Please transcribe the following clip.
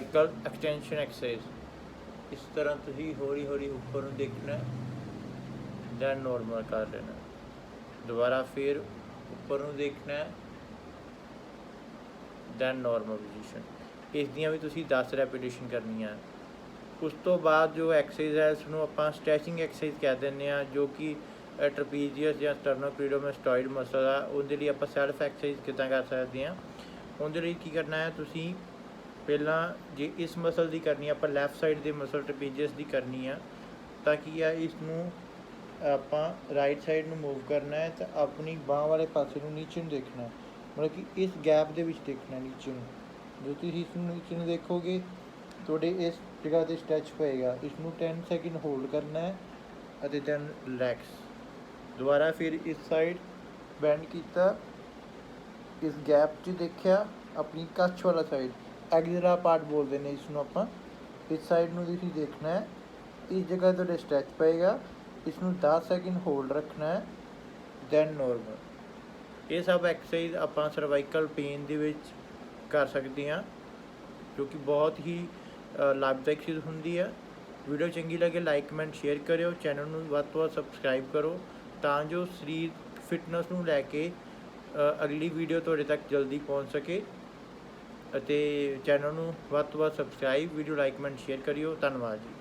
Cervical extension exercise ਇਸ ਤਰ੍ਹਾਂ ਤੁਸੀਂ ਹੌਲੀ ਹੌਲੀ ਉੱਪਰ ਨੂੰ ਦੇਖਣਾ ਦੈਨ ਨੋਰਮਲ ਕਰ ਲੈਣਾ ਦੁਬਾਰਾ ਫਿਰ ਉੱਪਰ ਨੂੰ ਦੇਖਣਾ ਦੈਨ ਨੋਰਮਲ ਪੋਜੀਸ਼ਨ ਇਸ ਦੀਆਂ ਵੀ ਤੁਸੀਂ 10 ਰੈਪੀਟੀਸ਼ਨ ਕਰਨੀਆਂ ਉਸ ਤੋਂ ਬਾਅਦ ਜੋ ਐਕਸਰਸਾਈਜ਼ ਹੈ ਇਸ ਨੂੰ ਆਪਾਂ ਸਟ੍ਰੈਚਿੰਗ ਐਕਸਰਸਾਈਜ਼ ਕਹਿ ਦਿੰਦੇ ਆ ਜੋ ਕਿ ਟ੍ਰਪੀਜ਼ੀਅਸ ਜਾਂ ਸਟਰਨੋਕਲੀਡੋਮਾਸਟੋਇਡ ਮਸਲ ਆ, ਉਹਦੇ ਲਈ ਆਪਾਂ ਸੈਲਫ ਐਕਸਰਸਾਈਜ਼ ਕਿੱਦਾਂ ਕਰ ਸਕਦੇ ਆ ਉਹਦੇ ਲਈ ਕੀ ਕਰਨਾ ਹੈ, ਤੁਸੀਂ ਪਹਿਲਾਂ ਜੇ ਇਸ ਮਸਲ ਦੀ ਕਰਨੀ ਆਪਾਂ ਲੈਫਟ ਸਾਈਡ ਦੇ ਮਸਲ ਟ੍ਰਪੀਜ਼ੀਅਸ ਦੀ ਕਰਨੀ ਆ, ਤਾਂ ਕੀ ਆ ਇਸ ਨੂੰ ਆਪਾਂ ਰਾਈਟ ਸਾਈਡ ਨੂੰ ਮੂਵ ਕਰਨਾ ਹੈ ਤਾਂ ਆਪਣੀ ਬਾਹ ਵਾਲੇ ਪਾਸੇ ਨੂੰ ਨੀਚੇ ਨੂੰ ਦੇਖਣਾ ਮਤਲਬ ਕਿ ਇਸ ਗੈਪ ਦੇ ਵਿੱਚ ਦੇਖਣਾ ਨੀਚੇ ਨੂੰ। ਜੋ ਤੁਸੀਂ ਇਸ ਨੂੰ ਨੀਚੇ ਨੂੰ ਦੇਖੋਗੇ, ਤੁਹਾਡੇ ਇਸ ਜਗ੍ਹਾ ਤੇ ਸਟ੍ਰੈਚ ਪਏਗਾ। ਇਸ ਨੂੰ 10 ਸੈਕਿੰਡ ਹੋਲਡ ਕਰਨਾ ਹੈ ਅਤੇ ਦੈਨ ਰਿਲੈਕਸ ਦੁਬਾਰਾ ਫਿਰ ਇਸ ਸਾਈਡ ਬੈਂਡ ਕੀਤਾ, ਇਸ ਗੈਪ 'ਚ ਦੇਖਿਆ, ਆਪਣੀ ਕੱਛ ਵਾਲਾ ਸਾਈਡ ਐਗਜ਼ਰਾ ਪਾਰਟ ਬੋਲਦੇ ਨੇ ਇਸ ਨੂੰ ਆਪਾਂ, ਇਸ ਸਾਈਡ ਨੂੰ ਤੁਸੀਂ ਦੇਖਣਾ ਹੈ। ਇਸ ਜਗ੍ਹਾ ਤੁਹਾਡੇ ਸਟ੍ਰੈਚ ਪਏਗਾ। ਇਸ ਨੂੰ 10 ਸੈਕਿੰਡ ਹੋਲਡ ਰੱਖਣਾ ਹੈ। ਦੈਨ ਨੋਰਮਲ ਇਹ ਸਭ ਐਕਸਰਸਾਈਜ਼ ਆਪਾਂ ਸਰਵਾਈਕਲ ਪੇਨ ਦੇ ਵਿੱਚ ਕਰ ਸਕਦੇ ਹਾਂ, ਜੋ ਕਿ ਬਹੁਤ ਹੀ ਲਾਭਦਾਇਕ ਚੀਜ਼ ਹੁੰਦੀ ਹੈ। ਵੀਡੀਓ ਚੰਗੀ ਲੱਗੇ ਲਾਈਕ ਕਮੈਂਟ ਸ਼ੇਅਰ ਕਰਿਓ। ਚੈਨਲ ਨੂੰ ਵੱਧ ਤੋਂ ਵੱਧ ਸਬਸਕ੍ਰਾਈਬ ਕਰੋ, ਤਾਂ ਜੋ ਸਰੀਰ ਫਿਟਨੈਸ ਨੂੰ ਲੈ ਕੇ ਅਗਲੀ ਵੀਡੀਓ ਤੁਹਾਡੇ ਤੱਕ ਜਲਦੀ ਪਹੁੰਚ ਸਕੇ। ਅਤੇ ਚੈਨਲ ਨੂੰ ਵੱਧ ਤੋਂ ਵੱਧ subscribe video like comment share ਕਰਿਓ। ਧੰਨਵਾਦ ਜੀ।